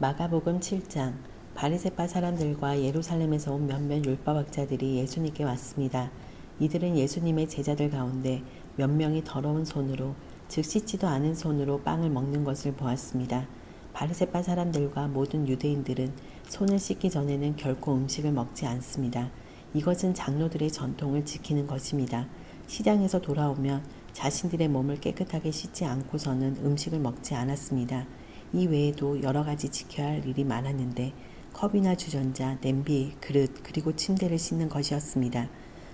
마가복음 7장 바리새파 사람들과 예루살렘에서 온 몇몇 율법학자들이 예수님께 왔습니다. 이들은 예수님의 제자들 가운데 몇 명이 더러운 손으로 즉 씻지도 않은 손으로 빵을 먹는 것을 보았습니다. 바리새파 사람들과 모든 유대인들은 손을 씻기 전에는 결코 음식을 먹지 않습니다. 이것은 장로들의 전통을 지키는 것입니다. 시장에서 돌아오면 자신들의 몸을 깨끗하게 씻지 않고서는 음식을 먹지 않았습니다. 이 외에도 여러 가지 지켜야 할 일이 많았는데 컵이나 주전자, 냄비, 그릇, 그리고 침대를 씻는 것이었습니다.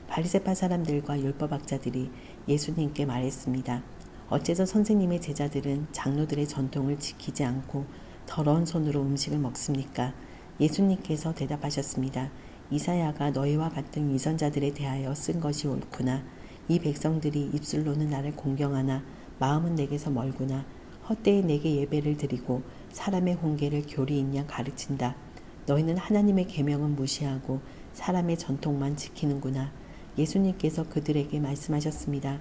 바리새파 사람들과 율법학자들이 예수님께 말했습니다. 어째서 선생님의 제자들은 장로들의 전통을 지키지 않고 더러운 손으로 음식을 먹습니까? 예수님께서 대답하셨습니다. 이사야가 너희와 같은 위선자들에 대하여 쓴 것이 옳구나. 이 백성들이 입술로는 나를 공경하나 마음은 내게서 멀구나. 헛되이 내게 예배를 드리고 사람의 홍계를 교리 있냐 가르친다. 너희는 하나님의 계명은 무시하고 사람의 전통만 지키는구나. 예수님께서 그들에게 말씀하셨습니다.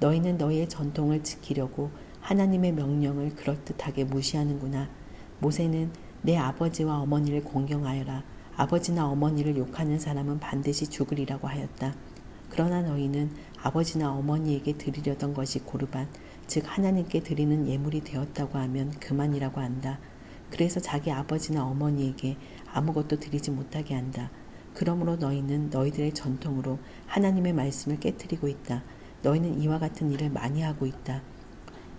너희는 너희의 전통을 지키려고 하나님의 명령을 그럴듯하게 무시하는구나. 모세는 내 아버지와 어머니를 공경하여라. 아버지나 어머니를 욕하는 사람은 반드시 죽으리라고 하였다. 그러나 너희는 아버지나 어머니에게 드리려던 것이 고르반, 즉 하나님께 드리는 예물이 되었다고 하면 그만이라고 한다. 그래서 자기 아버지나 어머니에게 아무것도 드리지 못하게 한다. 그러므로 너희는 너희들의 전통으로 하나님의 말씀을 깨뜨리고 있다. 너희는 이와 같은 일을 많이 하고 있다.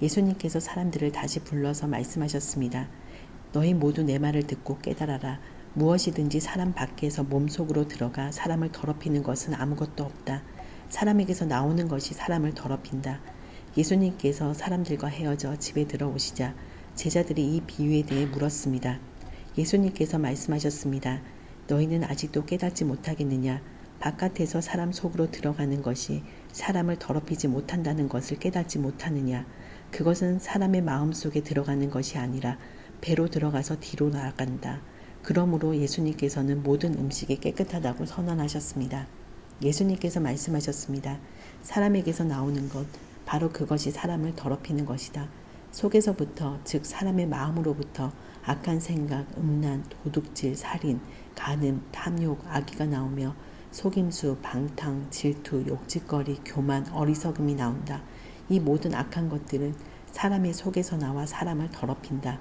예수님께서 사람들을 다시 불러서 말씀하셨습니다. 너희 모두 내 말을 듣고 깨달아라. 무엇이든지 사람 밖에서 몸속으로 들어가 사람을 더럽히는 것은 아무것도 없다. 사람에게서 나오는 것이 사람을 더럽힌다. 예수님께서 사람들과 헤어져 집에 들어오시자 제자들이 이 비유에 대해 물었습니다. 예수님께서 말씀하셨습니다. 너희는 아직도 깨닫지 못하겠느냐? 바깥에서 사람 속으로 들어가는 것이 사람을 더럽히지 못한다는 것을 깨닫지 못하느냐? 그것은 사람의 마음 속에 들어가는 것이 아니라 배로 들어가서 뒤로 나아간다. 그러므로 예수님께서는 모든 음식이 깨끗하다고 선언하셨습니다. 예수님께서 말씀하셨습니다. 사람에게서 나오는 것, 바로 그것이 사람을 더럽히는 것이다. 속에서부터, 즉 사람의 마음으로부터 악한 생각, 음란, 도둑질, 살인, 간음, 탐욕, 악의가 나오며 속임수, 방탕, 질투, 욕짓거리, 교만, 어리석음이 나온다. 이 모든 악한 것들은 사람의 속에서 나와 사람을 더럽힌다.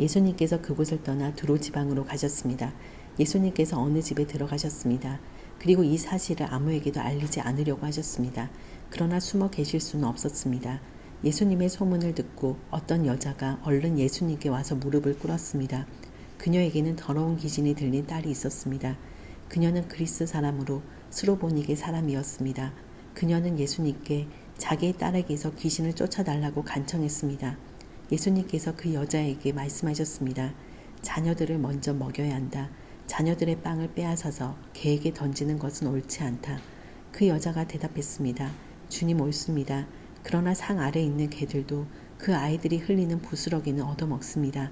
예수님께서 그곳을 떠나 두로 지방으로 가셨습니다. 예수님께서 어느 집에 들어가셨습니다. 그리고 이 사실을 아무에게도 알리지 않으려고 하셨습니다. 그러나 숨어 계실 수는 없었습니다. 예수님의 소문을 듣고 어떤 여자가 얼른 예수님께 와서 무릎을 꿇었습니다. 그녀에게는 더러운 귀신이 들린 딸이 있었습니다. 그녀는 그리스 사람으로 스로보닉의 사람이었습니다. 그녀는 예수님께 자기의 딸에게서 귀신을 쫓아달라고 간청했습니다. 예수님께서 그 여자에게 말씀하셨습니다. 자녀들을 먼저 먹여야 한다. 자녀들의 빵을 빼앗아서 개에게 던지는 것은 옳지 않다. 그 여자가 대답했습니다. 주님 옳습니다. 그러나 상 아래 있는 개들도 그 아이들이 흘리는 부스러기는 얻어먹습니다.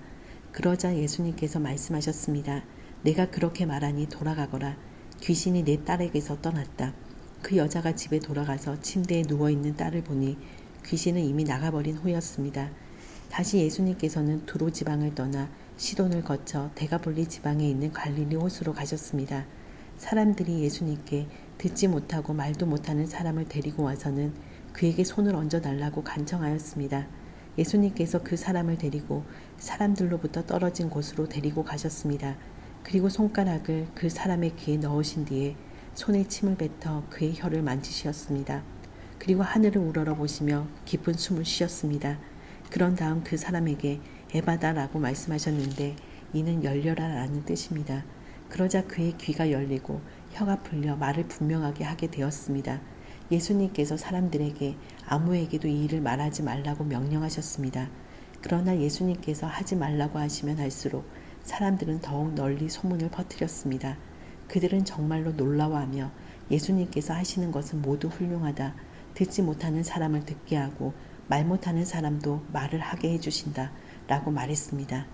그러자 예수님께서 말씀하셨습니다. 내가 그렇게 말하니 돌아가거라. 귀신이 내 딸에게서 떠났다. 그 여자가 집에 돌아가서 침대에 누워있는 딸을 보니 귀신은 이미 나가버린 후였습니다. 다시 예수님께서는 두로 지방을 떠나 시돈을 거쳐 대가볼리 지방에 있는 갈릴리 호수로 가셨습니다. 사람들이 예수님께 듣지 못하고 말도 못하는 사람을 데리고 와서는 그에게 손을 얹어 달라고 간청하였습니다. 예수님께서 그 사람을 데리고 사람들로부터 떨어진 곳으로 데리고 가셨습니다. 그리고 손가락을 그 사람의 귀에 넣으신 뒤에 손에 침을 뱉어 그의 혀를 만지셨습니다. 그리고 하늘을 우러러 보시며 깊은 숨을 쉬었습니다. 그런 다음 그 사람에게 에바다라고 말씀하셨는데 이는 열려라라는 뜻입니다. 그러자 그의 귀가 열리고 혀가 풀려 말을 분명하게 하게 되었습니다. 예수님께서 사람들에게 아무에게도 이 일을 말하지 말라고 명령하셨습니다. 그러나 예수님께서 하지 말라고 하시면 할수록 사람들은 더욱 널리 소문을 퍼뜨렸습니다. 그들은 정말로 놀라워하며 예수님께서 하시는 것은 모두 훌륭하다. 듣지 못하는 사람을 듣게 하고 말 못하는 사람도 말을 하게 해주신다. 라고 말했습니다.